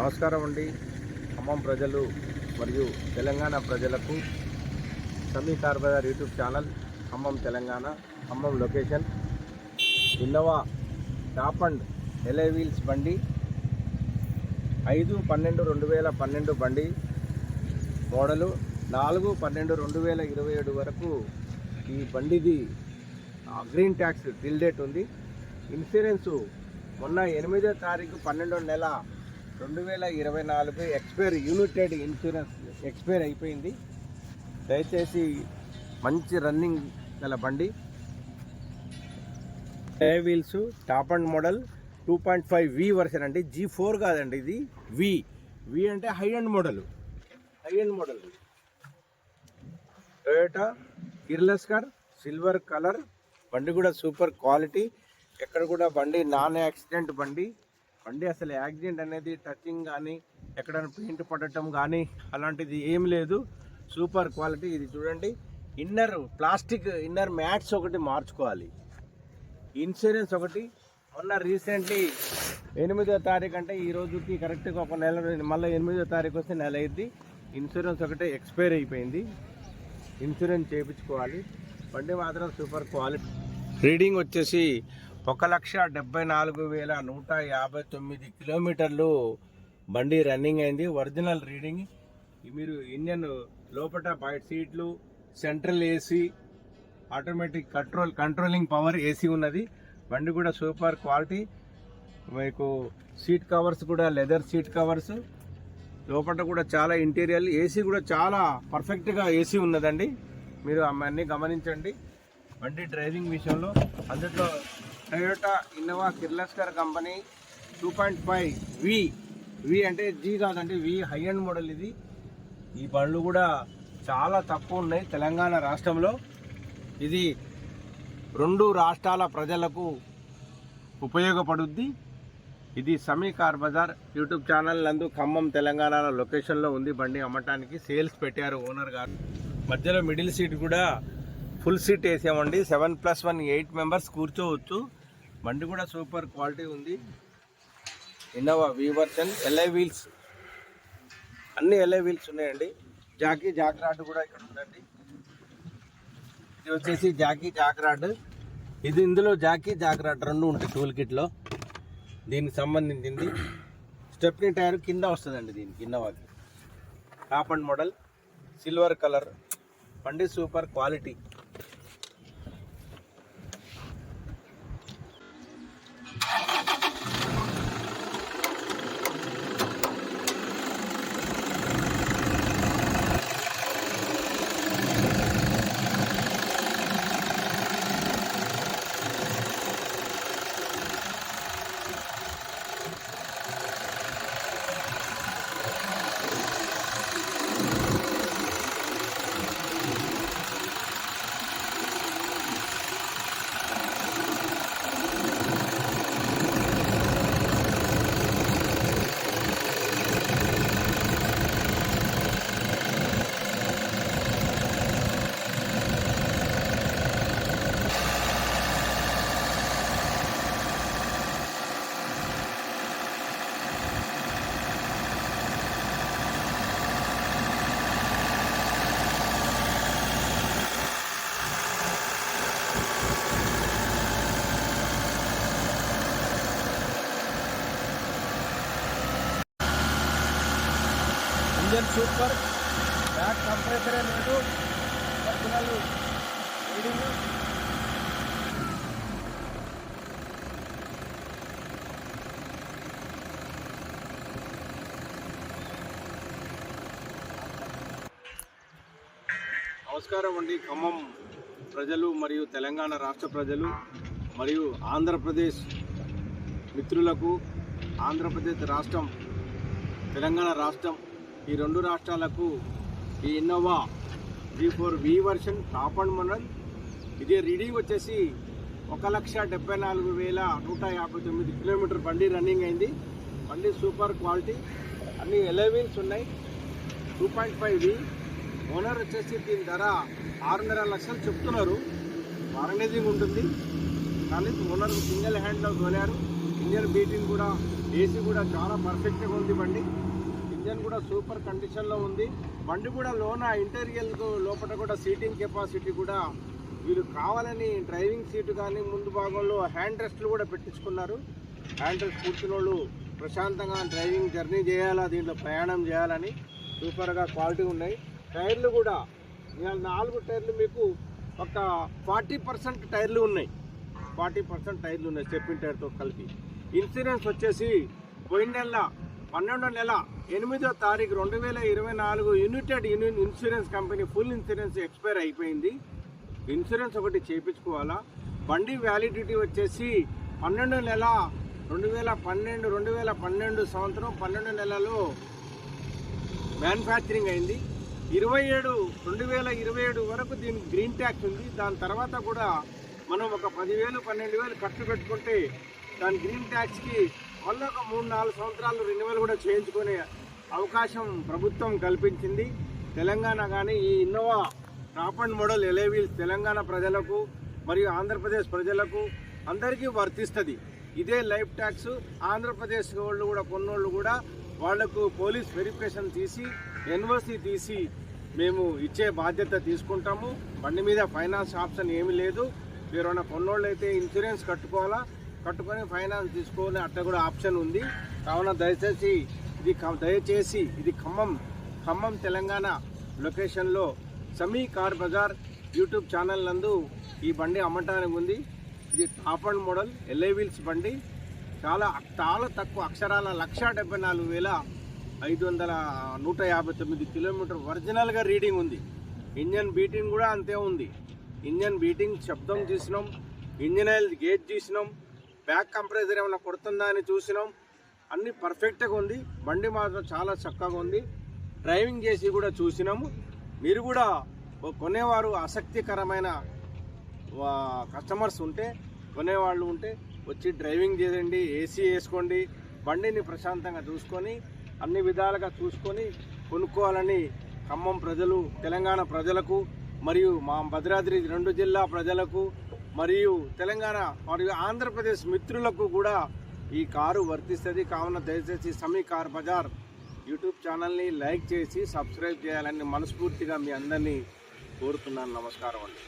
నమస్కారం అండి. ఖమ్మం ప్రజలు మరియు తెలంగాణ ప్రజలకు Sami car bazaar YouTube channel Khammam Telangana Khammam location Innova top end alloy wheels బండి ఐదు పన్నెండు రెండు వేల పన్నెండు బండి మోడలు నాలుగు పన్నెండు రెండు వేల ఇరవై ఏడు వరకు ఈ బండిది గ్రీన్ ట్యాక్స్ డిల్ డేట్ ఉంది. ఇన్సూరెన్సు మొన్న ఎనిమిదో తారీఖు పన్నెండో నెల రెండు వేల ఇరవై నాలుగు ఎక్స్పైర్ యూనిటెడ్ ఇన్సూరెన్స్ ఎక్స్పైర్ అయిపోయింది. దయచేసి మంచి రన్నింగ్ గల బండి. ఏ wheels top end model two point five V version అండి. జీ ఫోర్ కాదండి ఇది వి వి అంటే high end model high end model Toyota Kirloskar silver colour బండి కూడా సూపర్ క్వాలిటీ ఎక్కడ కూడా బండి నాన్ యాక్సిడెంట్ బండి. బండి అసలు యాక్సిడెంట్ అనేది టచింగ్ కానీ ఎక్కడైనా పెయింట్ పడటం కానీ అలాంటిది ఏం లేదు. సూపర్ క్వాలిటీ ఇది చూడండి. ఇన్నర్ ప్లాస్టిక్ ఇన్నర్ మ్యాట్స్ ఒకటి మార్చుకోవాలి. ఇన్సూరెన్స్ ఒకటి. మొన్న రీసెంట్లీ ఎనిమిదో తారీఖు అంటే ఈ రోజుకి కరెక్ట్గా ఒక నెల మళ్ళీ ఎనిమిదో తారీఖు వస్తే నెల అయింది. ఇన్సూరెన్స్ ఒకటే ఎక్స్పైర్ అయిపోయింది. ఇన్సూరెన్స్ చేయించుకోవాలి. బండి మాత్రం సూపర్ క్వాలిటీ. రీడింగ్ వచ్చేసి ఒక లక్ష డెబ్బై నాలుగు వేల నూట యాభై తొమ్మిది కిలోమీటర్లు బండి రన్నింగ్ అయింది. Original reading. మీరు ఇండియన్ లోపల బయట సీట్లు central AC automatic control controlling power AC ఉన్నది. బండి కూడా సూపర్ క్వాలిటీ. మీకు సీట్ కవర్స్ కూడా లెదర్ సీట్ కవర్స్. లోపల కూడా చాలా ఇంటీరియర్ ఏసీ కూడా చాలా పర్ఫెక్ట్గా ఏసీ ఉన్నదండి. మీరు అవన్నీ గమనించండి. బండి డ్రైవింగ్ విషయంలో అందులో Toyota Innova Kirloskar company two point five V V అంటే జీ కాదండి వి హై అండ్ మోడల్ ఇది. ఈ బండ్లు కూడా చాలా తక్కువ ఉన్నాయి తెలంగాణ రాష్ట్రంలో. ఇది రెండు రాష్ట్రాల ప్రజలకు ఉపయోగపడుద్ది. ఇది Sami car Bazar. YouTube channel నందు ఖమ్మం తెలంగాణలో లొకేషన్లో ఉంది బండి అమ్మటానికి. సేల్స్ పెట్టారు ఓనర్ గారు. మధ్యలో మిడిల్ సీట్ కూడా ఫుల్ సీట్ వేసామండి. Seven plus one eight members కూర్చోవచ్చు. బండి కూడా సూపర్ క్వాలిటీ ఉంది. Innova V version alloy wheels అన్ని ఎల్ఐ వీల్స్ ఉన్నాయండి. జాకీ జాక్ రాడ్ కూడా ఇక్కడ ఉందండి. ఇది వచ్చేసి జాకీ జాక్ రాడ్ ఇది ఇందులో జాకీ జాక్ రాడ్ రెండు ఉంటాయి టూల్ కిట్లో దీనికి సంబంధించింది. స్టెప్నీ టైర్ కింద వస్తుందండి దీనికి కింద వాకి top end model silver colour బండి super quality engine super. Back కంప్రెసరే లేదు. ఒరిజినల్ రీడింగ్ నమస్కారం అండి. ఖమ్మం ప్రజలు మరియు తెలంగాణ రాష్ట్ర ప్రజలు మరియు ఆంధ్రప్రదేశ్ మిత్రులకు ఆంధ్రప్రదేశ్ రాష్ట్రం తెలంగాణ రాష్ట్రం ఈ రెండు రాష్ట్రాలకు ఈ Innova G four V version top end model. ఇది రీడింగ్ వచ్చేసి ఒక లక్ష డెబ్బై నాలుగు వేల నూట యాభై తొమ్మిది కిలోమీటర్ బండి రన్నింగ్ అయింది. బండి సూపర్ క్వాలిటీ. అన్ని ఎలెవెన్స్ ఉన్నాయి. Two point five V. Owner వచ్చేసి దీని ధర ఆరున్నర లక్షలు చెప్తున్నారు. వారంటీజింగ్ ఉంటుంది. కానీ ఓనర్ సింగిల్ హ్యాండ్లో తోలారు. ఇంజన్ బీటింగ్ కూడా ఏసీ కూడా చాలా పర్ఫెక్ట్గా ఉంది బండి. ఇంజన్ కూడా సూపర్ కండిషన్లో ఉంది. బండి కూడా లోన ఇంటీరియల్ లోపల కూడా సీటింగ్ కెపాసిటీ కూడా వీళ్ళు కావాలని డ్రైవింగ్ సీటు కానీ ముందు భాగంలో హ్యాండ్ రెస్ట్లు కూడా పెట్టించుకున్నారు. హ్యాండ్ రెస్ట్ కూర్చున్న వాళ్ళు ప్రశాంతంగా డ్రైవింగ్ జర్నీ చేయాలా దీంట్లో ప్రయాణం చేయాలని సూపర్గా క్వాలిటీ ఉన్నాయి. టైర్లు కూడా ఇవాళ నాలుగు టైర్లు మీకు ఒక ఫార్టీ పర్సెంట్ టైర్లు ఉన్నాయి. ఫార్టీ పర్సెంట్ టైర్లు ఉన్నాయి చెప్పిన టైర్తో కలిపి. ఇన్సూరెన్స్ వచ్చేసి పోయిన నెల పన్నెండో నెల ఎనిమిదో తారీఖు రెండు వేల ఇరవై నాలుగు united union insurance company full insurance expire అయిపోయింది. ఇన్సూరెన్స్ ఒకటి చేయించుకోవాలా బండి వ్యాలిడిటీ వచ్చేసి పన్నెండో నెల రెండు వేల పన్నెండు రెండు వేల పన్నెండు సంవత్సరం పన్నెండు నెలలో మ్యానుఫ్యాక్చరింగ్ అయింది. ఇరవై ఏడు రెండు వేల ఇరవై ఏడు వరకు దీనికి గ్రీన్ ట్యాక్స్ ఉంది. దాని తర్వాత కూడా మనం ఒక పదివేలు పన్నెండు వేలు ఖర్చు పెట్టుకుంటే దాని గ్రీన్ ట్యాక్స్కి మళ్ళీ ఒక మూడు నాలుగు సంవత్సరాలు రెన్యువల్ కూడా చేయించుకునే అవకాశం ప్రభుత్వం కల్పించింది. తెలంగాణ కానీ ఈ Innova top end model alloy wheels Telangana ప్రజలకు మరియు ఆంధ్రప్రదేశ్ ప్రజలకు అందరికీ వర్తిస్తుంది. ఇదే లైఫ్ ట్యాక్స్. ఆంధ్రప్రదేశ్ వాళ్ళు కూడా కొన్నోళ్ళు కూడా వాళ్ళకు పోలీస్ వెరిఫికేషన్ తీసి ఎన్ఓసి తీసి మేము ఇచ్చే బాధ్యత తీసుకుంటాము. బండి మీద ఫైనాన్స్ ఆప్షన్ ఏమీ లేదు. ఎవరైనా కొన్నోళ్ళు అయితే ఇన్సూరెన్స్ కట్టుకోవాలా? కట్టుకొని ఫైనాన్స్ తీసుకోవాలి అట్లా కూడా ఆప్షన్ ఉంది. కావున దయచేసి ఇది దయచేసి ఇది ఖమ్మం ఖమ్మం తెలంగాణ లొకేషన్లో Sami car Bazar YouTube channel నందు ఈ బండి అమ్మటానికి ఉంది. ఇది top end model alloy wheels బండి. చాలా చాలా తక్కువ అక్షరాల లక్ష డెబ్బై నాలుగు వేల ఐదు వందల నూట యాభై తొమ్మిది కిలోమీటర్ ఒరిజినల్గా రీడింగ్ ఉంది. ఇంజన్ బీటింగ్ కూడా అంతే ఉంది. ఇంజన్ బీటింగ్ శబ్దం చూసినాం. ఇంజన్ ఆయిల్ గేజ్ చూసినాం. బ్యాక్ కంప్రెసర్ ఏమైనా కొడుతుందా అని చూసినాం. అన్నీ పర్ఫెక్ట్గా ఉంది. బండి మాత్రం చాలా చక్కగా ఉంది. డ్రైవింగ్ చేసి కూడా చూసినాము. మీరు కూడా కొనేవారు ఆసక్తికరమైన కస్టమర్స్ ఉంటే కొనేవాళ్ళు ఉంటే వచ్చి డ్రైవింగ్ చేయండి ఏసీ వేసుకోండి బండిని ప్రశాంతంగా చూసుకొని అన్ని విధాలుగా చూసుకొని కొనుక్కోవాలని ఖమ్మం ప్రజలు తెలంగాణ ప్రజలకు మరియు మా భద్రాద్రి రెండు జిల్లా ప్రజలకు మరియు తెలంగాణ మరియు ఆంధ్రప్రదేశ్ మిత్రులకు కూడా ఈ కారు వర్తిస్తుంది. కావున దయచేసి సమీ కార్ బజార్ యూట్యూబ్ ఛానల్ని లైక్ చేసి సబ్స్క్రైబ్ చేయాలని మనస్ఫూర్తిగా మీ అందరినీ కోరుతున్నాను. నమస్కారం అండి.